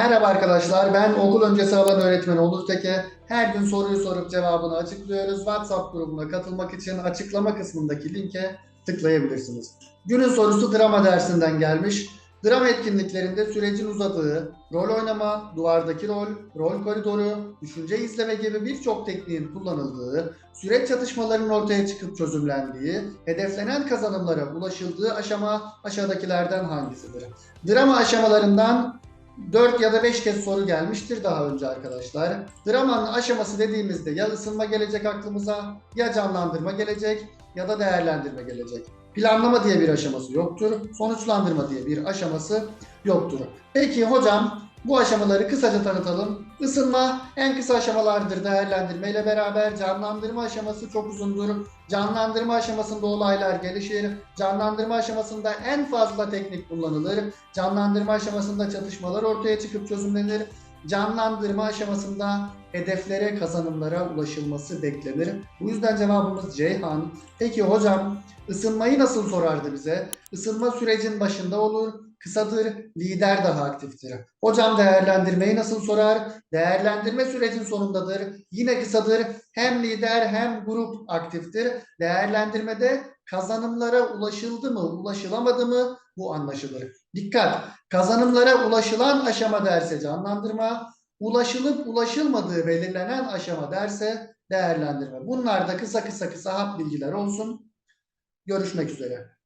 Merhaba arkadaşlar, ben okul öncesi alan öğretmeni Onur Teke. Her gün soruyu sorup cevabını açıklıyoruz. WhatsApp grubuna katılmak için açıklama kısmındaki linke tıklayabilirsiniz. Günün sorusu drama dersinden gelmiş. Drama etkinliklerinde sürecin uzadığı, rol oynama, duvardaki rol, rol koridoru, düşünce izleme gibi birçok tekniğin kullanıldığı, süreç çatışmalarının ortaya çıkıp çözümlendiği, hedeflenen kazanımlara ulaşıldığı aşama aşağıdakilerden hangisidir? Drama aşamalarından 4 ya da 5 kez soru gelmiştir daha önce arkadaşlar. Dramanın aşaması dediğimizde ya ısınma gelecek aklımıza, ya canlandırma gelecek ya da değerlendirme gelecek. Planlama diye bir aşaması yoktur. Sonuçlandırma diye bir aşaması yoktur. Peki hocam bu aşamaları kısaca tanıtalım. Isınma en kısa aşamalardır değerlendirme ile beraber. Canlandırma aşaması çok uzundur. Canlandırma aşamasında olaylar gelişir. Canlandırma aşamasında en fazla teknik kullanılır. Canlandırma aşamasında çatışmalar ortaya çıkıp çözümlenir. Canlandırma aşamasında hedeflere, kazanımlara ulaşılması beklenir. Bu yüzden cevabımız Ceyhan. Peki hocam ısınmayı nasıl sorardı bize? Isınma sürecin başında olur, kısadır, lider daha aktiftir. Hocam değerlendirmeyi nasıl sorar? Değerlendirme sürecin sonundadır, yine kısadır. Hem lider hem grup aktiftir. Değerlendirmede kazanımlara ulaşıldı mı, ulaşılamadı mı bu anlaşılır. Dikkat! Kazanımlara ulaşılan aşama derse canlandırma, ulaşılıp ulaşılmadığı belirlenen aşama derse değerlendirme. Bunlar da kısa kısa kısa hap bilgiler olsun. Görüşmek üzere.